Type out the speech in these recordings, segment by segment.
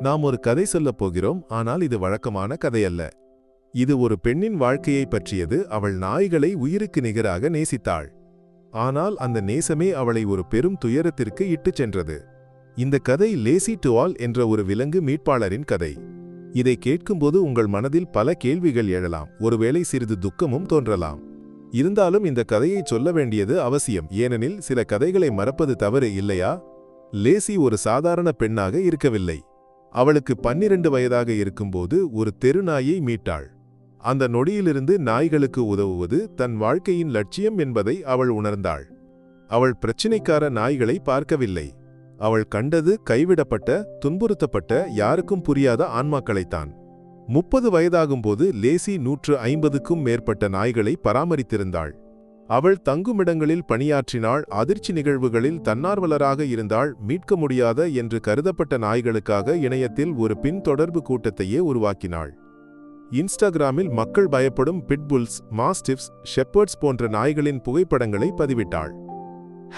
நாம் ஒரு கதை சொல்லப் போகிறோம் ஆனால் இது வழக்கமான கதையல்ல. இது ஒரு பெண்ணின் வாழ்க்கையை பற்றியது. அவள் நாய்களை உயிருக்கு நிகராக நேசித்தாள். ஆனால் அந்த நேசமே அவளை ஒரு பெரும் துயரத்திற்கு இட்டுச் சென்றது. இந்த கதை லேசி டுவால் என்ற ஒரு விலங்கு மீட்பாளரின் கதை. இதை கேட்கும்போது உங்கள் மனதில் பல கேள்விகள் எழலாம். ஒருவேளை சிறிது துக்கமும் தோன்றலாம். இருந்தாலும் இந்த கதையை சொல்ல வேண்டியது அவசியம். ஏனெனில் சில கதைகளை மறப்பது தவறு இல்லையா? லேசி ஒரு சாதாரண பெண்ணாக இருக்கவில்லை. அவளுக்கு பன்னிரண்டு வயதாக இருக்கும்போது ஒரு தெருநாயை மீட்டாள். அந்த நொடியிலிருந்து நாய்களுக்கு உதவுவது தன் வாழ்க்கையின் லட்சியம் என்பதை அவள் உணர்ந்தாள். அவள் பிரச்சினைக்கார நாய்களை பார்க்கவில்லை. அவள் கண்டது கைவிடப்பட்ட துன்புறுத்தப்பட்ட யாருக்கும் புரியாத ஆன்மாக்களைத்தான். முப்பது வயதாகும்போது லேசி நூற்று ஐம்பதுக்கும் மேற்பட்ட நாய்களை பராமரித்திருந்தாள். அவள் தங்குமிடங்களில் பணியாற்றினாள் அதிர்ச்சி நிகழ்வுகளில் தன்னார்வலராக இருந்தாள் மீட்க முடியாத என்று கருதப்பட்ட நாய்களுக்காக இணையத்தில் ஒரு பின்தொடர்பு கூட்டத்தையே உருவாக்கினாள். இன்ஸ்டாகிராமில் மக்கள் பயப்படும் பிட்புல்ஸ் மாஸ்டிப்ஸ் ஷெப்பர்ட்ஸ் போன்ற நாய்களின் புகைப்படங்களை பதிவிட்டாள்.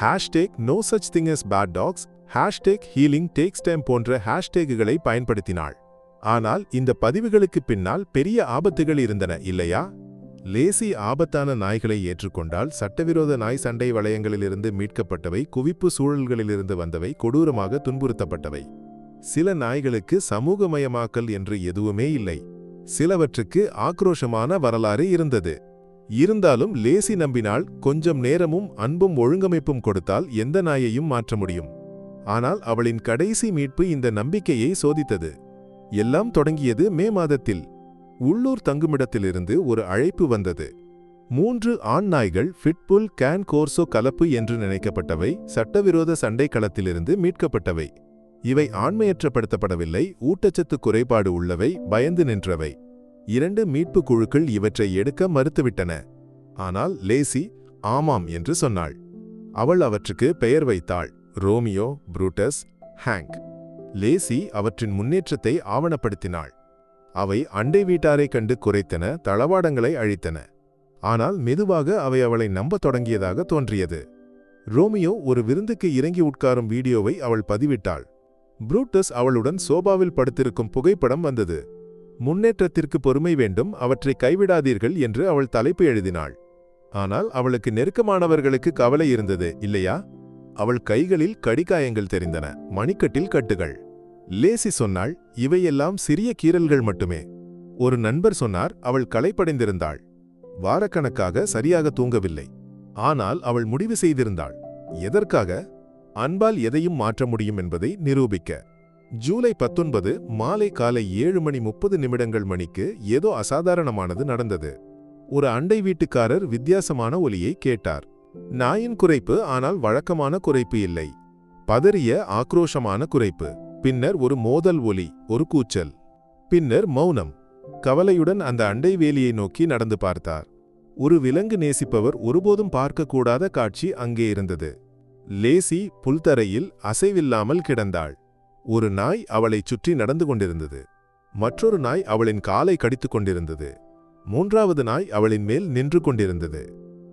Hashtag no such thing as bad dogs hashtag healing takes time போன்ற ஹேஷ்டேகுகளை பயன்படுத்தினாள். ஆனால் இந்த பதிவுகளுக்கு பின்னால் பெரிய ஆபத்துகள் இருந்தன இல்லையா? லேசி ஆபத்தான நாய்களை ஏற்றுக்கொண்டால் சட்டவிரோத நாய் சண்டை வளையங்களிலிருந்து மீட்கப்பட்டவை குவிப்பு சூழல்களிலிருந்து வந்தவை கொடூரமாக துன்புறுத்தப்பட்டவை. சில நாய்களுக்கு சமூகமயமாக்கல் என்று எதுவுமே இல்லை. சிலவற்றுக்கு ஆக்ரோஷமான வரலாறு இருந்தது. இருந்தாலும் லேசி நம்பினால் கொஞ்சம் நேரமும் அன்பும் ஒழுங்கமைப்பும் கொடுத்தால் எந்த நாயையும் மாற்ற முடியும். ஆனால் அவளின் கடைசி மீட்பு இந்த நம்பிக்கையை சோதித்தது. எல்லாம் தொடங்கியது மே மாதத்தில். உள்ளூர் தங்குமிடத்திலிருந்து ஒரு அழைப்பு வந்தது. மூன்று ஆண் நாய்கள் ஃபிட்புல் கேன் கோர்சோ கலப்பு என்று நினைக்கப்பட்டவை சட்டவிரோத சண்டை களத்திலிருந்து மீட்கப்பட்டவை. இவை ஆண்மையற்றப்படுத்தப்படவில்லை ஊட்டச்சத்து குறைபாடு உள்ளவை பயந்து நின்றவை. இரண்டு மீட்பு குழுக்கள் இவற்றை எடுக்க மறுத்துவிட்டன. ஆனால் லேசி ஆமாம் என்று சொன்னாள். அவள் அவற்றுக்கு பெயர் வைத்தாள் ரோமியோ புரூட்டஸ் ஹேங்க். லேசி அவற்றின் முன்னேற்றத்தை ஆவணப்படுத்தினாள். அவை அண்டை வீட்டாரைக் கண்டு குறைத்தன தளவாடங்களை அழித்தன. ஆனால் மெதுவாக அவை அவளை நம்பத் தொடங்கியதாக தோன்றியது. ரோமியோ ஒரு விருந்துக்கு இறங்கி உட்காரும் வீடியோவை அவள் பதிவிட்டாள். புரூட்டஸ் அவளுடன் சோபாவில் படுத்திருக்கும் புகைப்படம் வந்தது. முன்னேற்றத்திற்கு பொறுமை வேண்டும் அவற்றை கைவிடாதீர்கள் என்று அவள் தலைப்பு எழுதினாள். ஆனால் அவளுக்கு நெருக்கமானவர்களுக்கு கவலை இருந்தது இல்லையா? அவள் கைகளில் கடிகாயங்கள் தெரிந்தன மணிக்கட்டில் கட்டுகள். லேசி சொன்னாள் இவையெல்லாம் சிறிய கீறல்கள் மட்டுமே. ஒரு நண்பர் சொன்னார் அவள் களைப்படைந்திருந்தாள். வாரக்கணக்காக சரியாக தூங்கவில்லை. ஆனால் அவள் முடிவு செய்திருந்தாள். எதற்காக? அன்பால் எதையும் மாற்ற முடியும் என்பதை நிரூபிக்க. ஜூலை பத்தொன்பது மாலை காலை ஏழு மணி முப்பது நிமிடங்கள் மணிக்கு ஏதோ அசாதாரணமானது நடந்தது. ஒரு அண்டை வீட்டுக்காரர் வித்தியாசமான ஒலியை கேட்டார். நாயின் குறைப்பு ஆனால் வழக்கமான குறைப்பு இல்லை. பதறிய ஆக்ரோஷமான குறைப்பு. பின்னர் ஒரு மோதல் ஒலி ஒரு கூச்சல். பின்னர் மௌனம். கவலையுடன் அந்த அண்டை வேலியை நோக்கி நடந்து பார்த்தார். ஒரு விலங்கு நேசிப்பவர் ஒருபோதும் பார்க்கக்கூடாத காட்சி அங்கே இருந்தது. லேசி புல்தரையில் அசைவில்லாமல் கிடந்தாள். ஒரு நாய் அவளைச் சுற்றி நடந்து கொண்டிருந்தது. மற்றொரு நாய் அவளின் காலை கடித்துக் கொண்டிருந்தது. மூன்றாவது நாய் அவளின் மேல் நின்று கொண்டிருந்தது.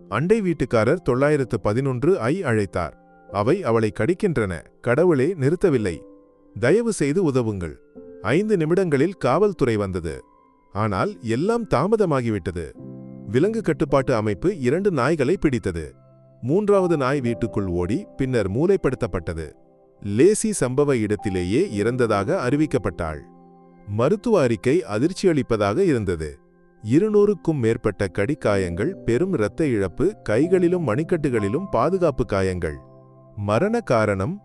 அண்டை வீட்டுக்காரர் தொள்ளாயிரத்து பதினொன்று ஐ அழைத்தார். அவை அவளை கடிக்கின்றன. கடவுளே நிறுத்தவில்லை. தயவு செய்து உதவுங்கள். ஐந்து நிமிடங்களில் காவல்துறை வந்தது. ஆனால் எல்லாம் தாமதமாகிவிட்டது. விலங்கு கட்டுப்பாட்டு அமைப்பு இரண்டு நாய்களை பிடித்தது. மூன்றாவது நாய் வீட்டுக்குள் ஓடி பின்னர் மூலைப்படுத்தப்பட்டது. லேசி சம்பவ இடத்திலேயே இறந்ததாக அறிவிக்கப்பட்டாள். மருத்துவ அறிக்கை அதிர்ச்சியளிப்பதாக இருந்தது. இருநூறுக்கும் மேற்பட்ட கடிக்காயங்கள் பெரும் இரத்த இழப்பு கைகளிலும் மணிக்கட்டுகளிலும் பாதுகாப்பு காயங்கள். மரண காரணம்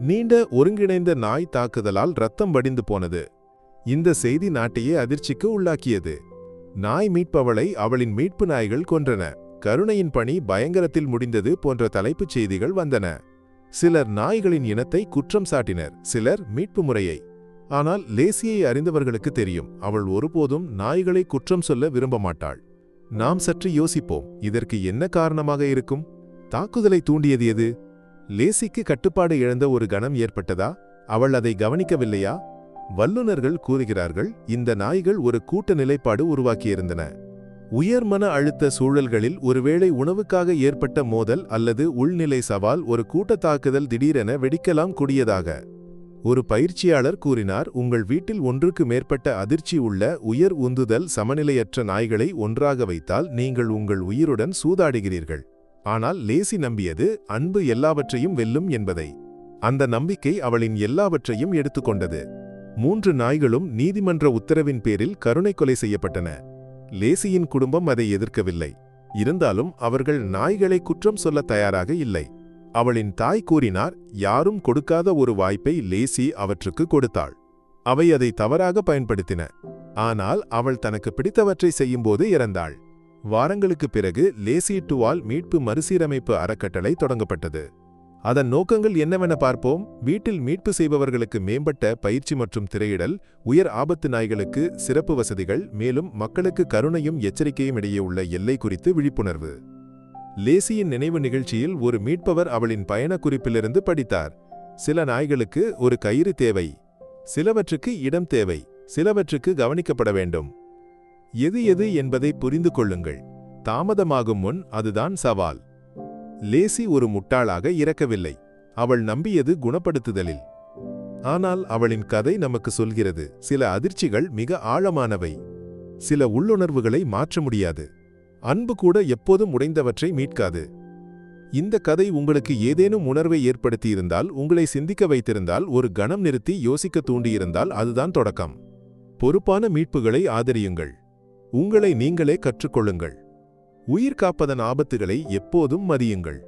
நீண்ட ஒருங்கிணைந்த நாய் தாக்குதலால் ரத்தம் வடிந்து போனது. இந்த செய்தி நாட்டையே அதிர்ச்சிக்கு உள்ளாக்கியது. நாய் மீட்பவளை அவளின் மீட்பு நாய்கள் கொன்றன. கருணையின் பணி பயங்கரத்தில் முடிந்தது போன்ற தலைப்புச் செய்திகள் வந்தன. சிலர் நாய்களின் இனத்தை குற்றம் சாட்டினர் சிலர் மீட்பு முறையை. ஆனால் லேசியை அறிந்தவர்களுக்கு தெரியும் அவள் ஒருபோதும் நாய்களை குற்றம் சொல்ல விரும்ப மாட்டாள். நாம் சற்று யோசிப்போம் இதற்கு என்ன காரணமாக இருக்கும்? தாக்குதலை தூண்டியது எது? லேசிக்கு கட்டுப்பாடு இழந்த ஒரு கணம் ஏற்பட்டதா? அவள் அதை கவனிக்கவில்லையா? வல்லுநர்கள் கூறுகிறார்கள் இந்த நாய்கள் ஒரு கூட்ட நிலைப்பாடு உருவாக்கியிருந்தன. உயர்மன அழுத்த சூழல்களில் ஒருவேளை உணவுக்காக ஏற்பட்ட மோதல் அல்லது உள்நிலை சவால் ஒரு கூட்டத்தாக்குதல் திடீரென வெடிக்கலாம் கூடியதாக. ஒரு பயிற்சியாளர் கூறினார் உங்கள் வீட்டில் ஒன்றுக்கு மேற்பட்ட அதிர்ச்சி உள்ள உயர் உந்துதல் சமநிலையற்ற நாய்களை ஒன்றாக வைத்தால் நீங்கள் உங்கள் உயிருடன் சூதாடுகிறீர்கள். ஆனால் லேசி நம்பியது அன்பு எல்லாவற்றையும் வெல்லும் என்பதை. அந்த நம்பிக்கை அவளின் எல்லாவற்றையும் எடுத்துக்கொண்டது. மூன்று நாய்களும் நீதிமன்ற உத்தரவின் பேரில் கருணை கொலை செய்யப்பட்டன. லேசியின் குடும்பம் அதை எதிர்க்கவில்லை. இருந்தாலும் அவர்கள் நாய்களை குற்றம் சொல்ல தயாராக இல்லை. அவளின் தாய் கூறினார் யாரும் கொடுக்காத ஒரு வாய்ப்பை லேசி அவற்றுக்கு கொடுத்தாள். அவை அதை தவறாக பயன்படுத்தின. ஆனால் அவள் தனக்கு பிடித்தவற்றை செய்யும்போது இறந்தாள். வாரங்களுக்குப் பிறகு லேசி டுவால் மீட்பு மறுசீரமைப்பு அறக்கட்டளை தொடங்கப்பட்டது. அதன் நோக்கங்கள் என்னவென பார்ப்போம். வீட்டில் மீட்பு செய்பவர்களுக்கு மேம்பட்ட பயிற்சி மற்றும் திரையிடல் உயர் ஆபத்து நாய்களுக்கு சிறப்பு வசதிகள் மேலும் மக்களுக்கு கருணையும் எச்சரிக்கையும் இடையே உள்ள எல்லை குறித்து விழிப்புணர்வு. லேசியின் நினைவு நிகழ்ச்சியில் ஒரு மீட்பவர் அவளின் பயண குறிப்பிலிருந்து படித்தார். சில நாய்களுக்கு ஒரு கயிறு தேவை. சிலவற்றுக்கு இடம் தேவை. சிலவற்றுக்கு கவனிக்கப்பட வேண்டும். எது எது என்பதை புரிந்து கொள்ளுங்கள். தாமதமாகும் முன் அதுதான் சவால். லேசி ஒரு முட்டாளாக இறக்கவில்லை. அவள் நம்பியது குணப்படுத்துதலில். ஆனால் அவளின் கதை நமக்கு சொல்கிறது சில அதிர்ச்சிகள் மிக ஆழமானவை. சில உள்ளுணர்வுகளை மாற்ற முடியாது. அன்பு கூட எப்போதும் உடைந்தவற்றை மீட்காது. இந்த கதை உங்களுக்கு ஏதேனும் உணர்வை ஏற்படுத்தியிருந்தால் உங்களை சிந்திக்க வைத்திருந்தால் ஒரு கணம் நிறுத்தி யோசிக்க தூண்டியிருந்தால் அதுதான் தொடக்கம். பொறுப்பான மீட்புகளை ஆதரியுங்கள். உங்களை நீங்களே கற்றுக்கொள்ளுங்கள். உயிர் காப்பதன் ஆபத்துகளை எப்போதும் மதியுங்கள்.